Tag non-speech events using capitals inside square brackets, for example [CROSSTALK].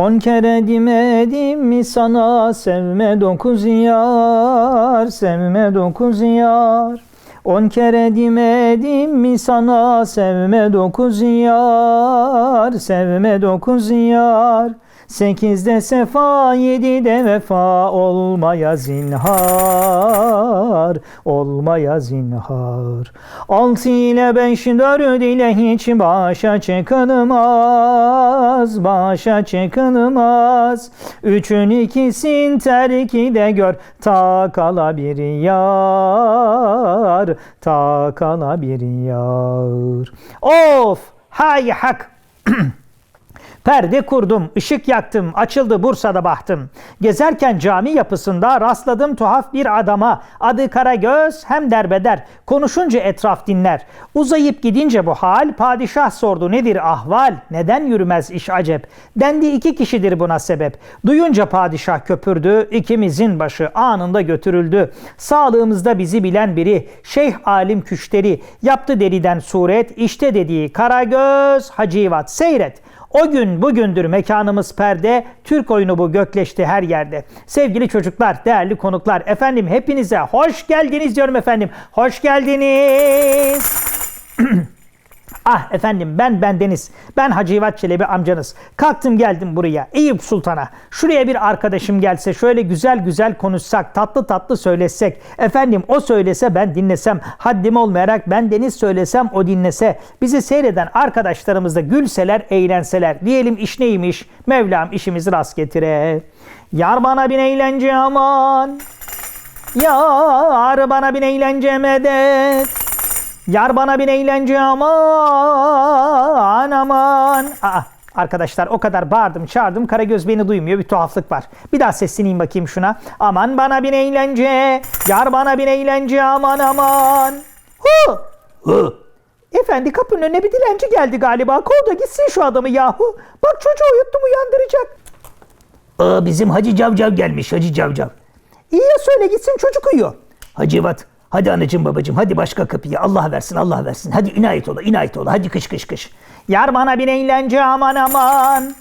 On kere demedim mi sana sevme dokuz yar, sevme dokuz yar. On kere demedim mi sana sevme dokuz yar, sevme dokuz yar. Sekizde sefa, yedide vefa olmaya zinhar, olmaya zinhar. Altı ile beş, dört ile hiç başa çıkılmaz, başa çıkılmaz. Üçün ikisin terki de gör, ta kala bir yar, ta kala bir yar. Of, hay hak. [CLEARS THROAT] Perde kurdum, ışık yaktım, açıldı Bursa'da bahtım. Gezerken cami yapısında rastladım tuhaf bir adama. Adı Karagöz hem derbeder, konuşunca etraf dinler. Uzayıp gidince bu hal, padişah sordu nedir ahval, neden yürümez iş acep. Dendi iki kişidir buna sebep. Duyunca padişah köpürdü, ikimizin başı anında götürüldü. Sağlığımızda bizi bilen biri, şeyh alim küşteri, yaptı deriden suret, işte dediği Karagöz Hacivat seyret. O gün bugündür mekanımız perde, Türk oyunu bu gökleşti her yerde. Sevgili çocuklar, değerli konuklar, efendim hepinize hoş geldiniz diyorum efendim. Hoş geldiniz. Ah efendim ben bendeniz. Ben Hacivat Çelebi amcanız. Kalktım geldim buraya Eyüp Sultan'a. Şuraya bir arkadaşım gelse şöyle güzel güzel konuşsak, tatlı tatlı söylesek. Efendim o söylese ben dinlesem. Haddim olmayarak ben deniz söylesem o dinlese. Bizi seyreden arkadaşlarımız da gülseler, eğlenseler. Diyelim iş neymiş? Mevlam işimizi rast getire. Yar bana bin eğlence aman. Yar bana bin eğlence medet. Yar bana bir eğlence aman aman. Aa, arkadaşlar o kadar bağırdım çağırdım Karagöz beni duymuyor bir tuhaflık var. Bir daha sesleneyim bakayım şuna. Aman bana bir eğlence. Yar bana bir eğlence aman aman. Hu! Hu! Efendi kapının önüne bir dilenci geldi galiba. Kov da gitsin şu adamı yahu. Bak çocuğu uyuttum uyandıracak. Aa, bizim Hacı Cavcav gelmiş Hacı Cavcav. İyi ya söyle gitsin çocuk uyuyor. Hacivat hadi anacığım babacığım hadi başka kapıya Allah versin Allah versin. Hadi inayet ola inayet ola hadi kış kış kış. Yar bana bir eğlence aman aman.